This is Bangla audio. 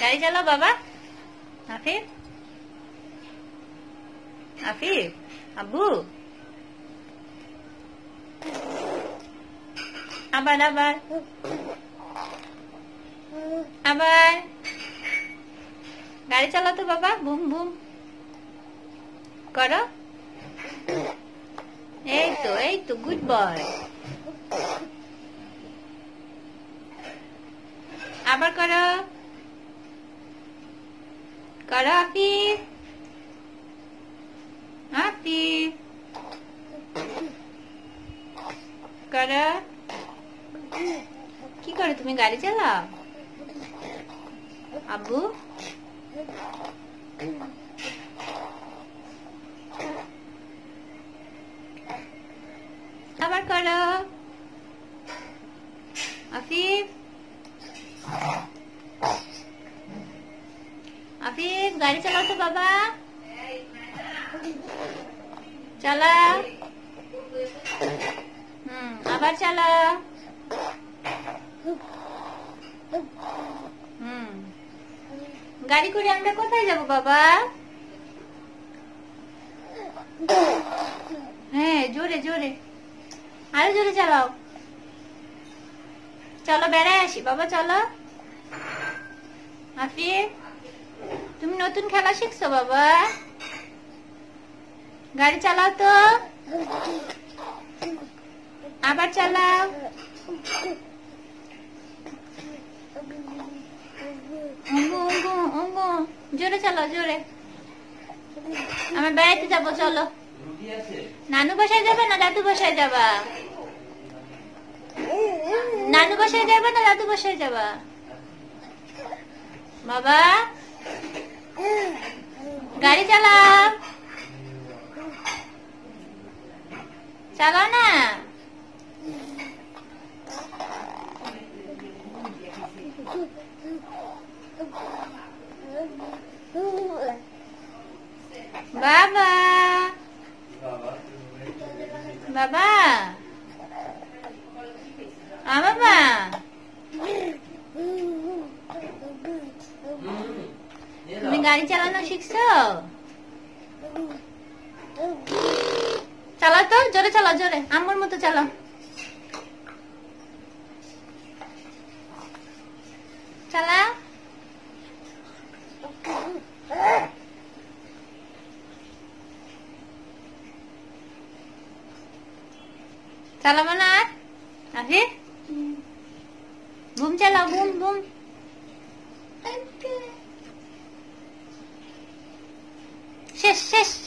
গাড়ি চালাও বাবা। আফিফ। আফিফ, আব্বু। আবার আবার। আবার। গাড়ি চালাও তো বাবা, বুম বুম। করো। এই তো এই তো গুড বয় আবার করো। করো আফিফ আফিফ করো কি করো তুমি গাড়ি চালাও? আব্বু? আবার করো। আফিফ? আফিফ গাড়ি চালাও তো বাবা। চালাও হুম, আবার চালাও হুম। গাড়ি করে আমরা কোথায় যাব বাবা? হ্যাঁ জোরে জোরে। আরও জোরে চালাও। চলো, বেড়ায় আসি। বাবা, চলো। আফিফ তুমি নতুন খেলা শিখছো, বাবা। গাড়ি চালাও তো। আবার চালাও। জোরে চালাও, জোরে। বেড়াইতে যাব, চলো। নানু বাসায় যাবে না দাদু বাসায় যাবা? নানু বাসায় যাবে না দাদু বাসায় যাবা? বাবা। গাড়ি চালাও। চালাও না। বাবা। বাবা। আ বাবা তুমি গাড়ি চালানো শিখছো? চালাও তো, জোরে চালাও, জোরে। আম্মুর মতো চালাও। চালা চালাবো না আর? বুম চালাও বুম বুম yes, yes.